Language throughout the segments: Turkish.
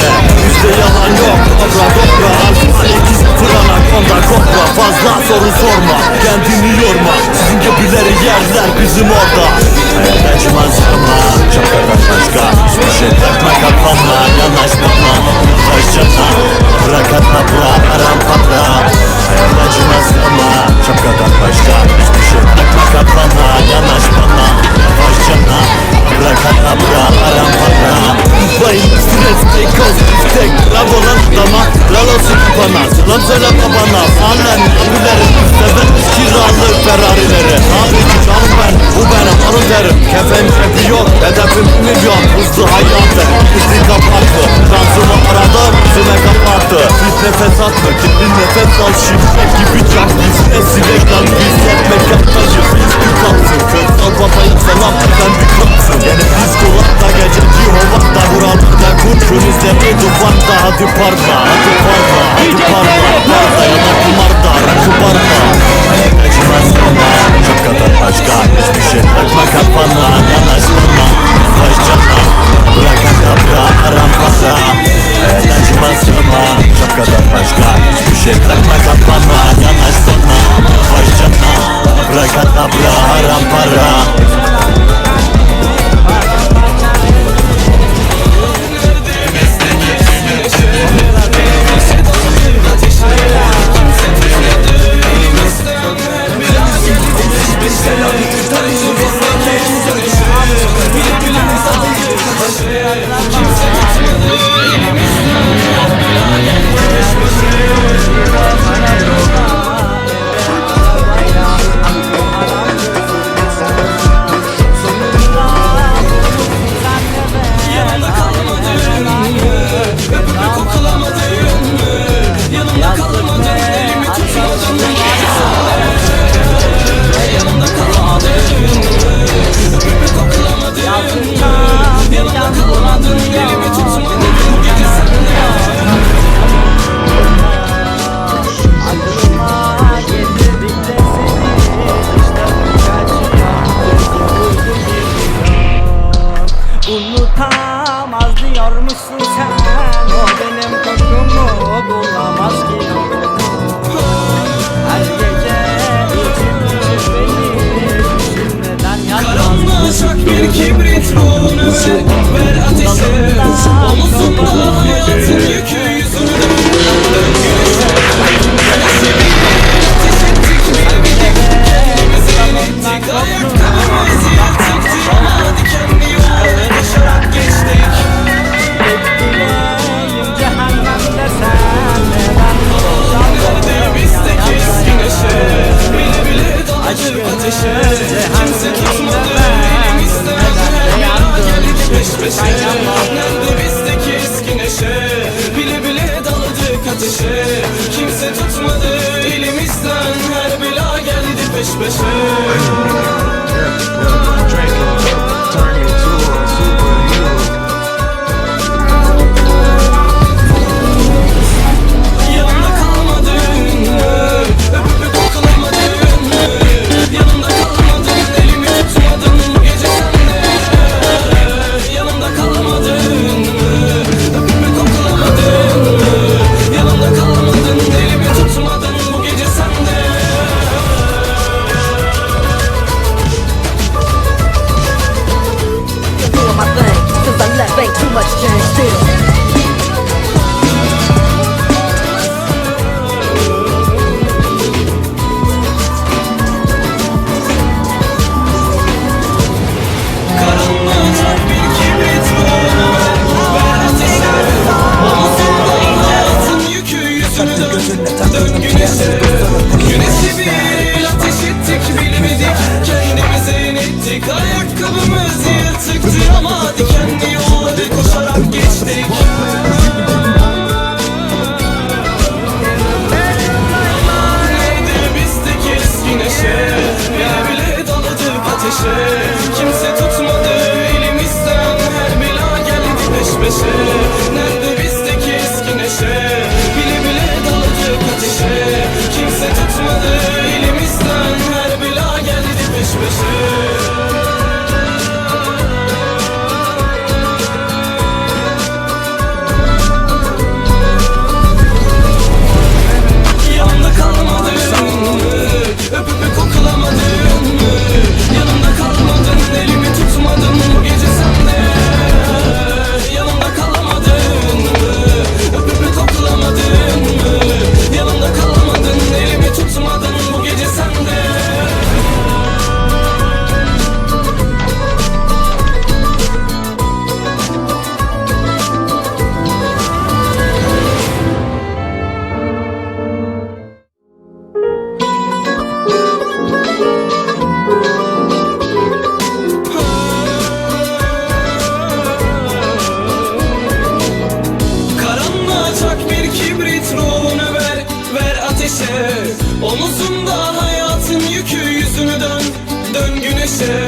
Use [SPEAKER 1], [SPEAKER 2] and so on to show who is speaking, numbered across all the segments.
[SPEAKER 1] yere Yüzde yalan yok abra dobra Alfa ikiz fırana konda kopra Fazla soru sorma. Kendini yorma Sizin gibileri yerler bizim orada. Hayata çıkmaz yanma Çakardan başka. Hiçbir şey takma kapanma Yanaşma Yanaşma Bırak atma bura Param patla Burası hayatı Bizi kapattı. Dansımı arada Sine kapattı. Fitne fesattı Kimin nefes al Şifre gibi çaktı. Bulamazsın sen
[SPEAKER 2] O benim kokumu bulamaz ki. Her gece içim içim beni Düşünmeden yalnız
[SPEAKER 3] Uçak bir kibrit rolü Ver ateşe Omuzumda hayatın yükü. Kimse tutmadı elimizden. Her bela geldi peş peşe. Nerede bizdeki eski neşe?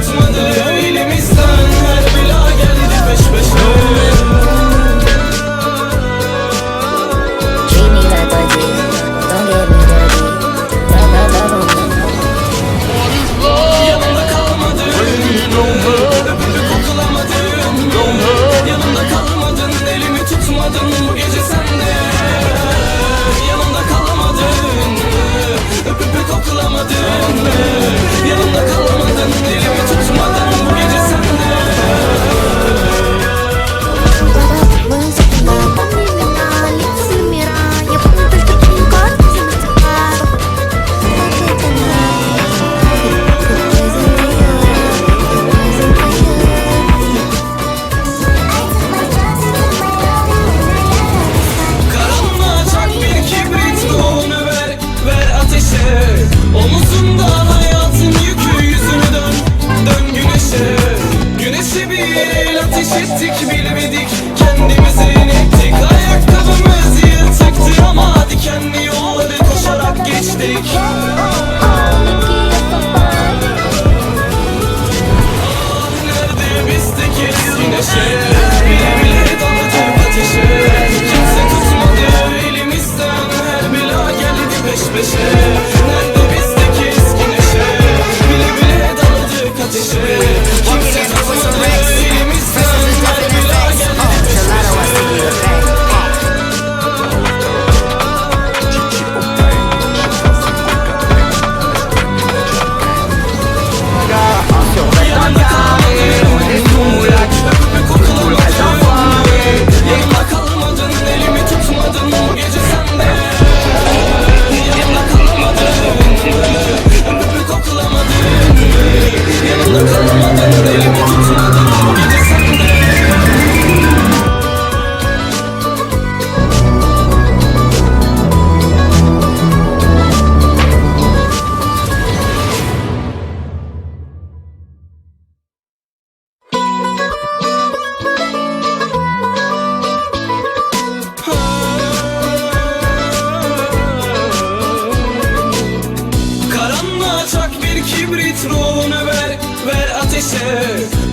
[SPEAKER 1] tutmadı. Elimizden her bela geldi peş peşe işittik bilmedik. Kendimizi inettik. Ayakkabımız yırtıktı ama Dikenli yolları koşarak geçtik. Ah nerede bizdeki eski neşeler 아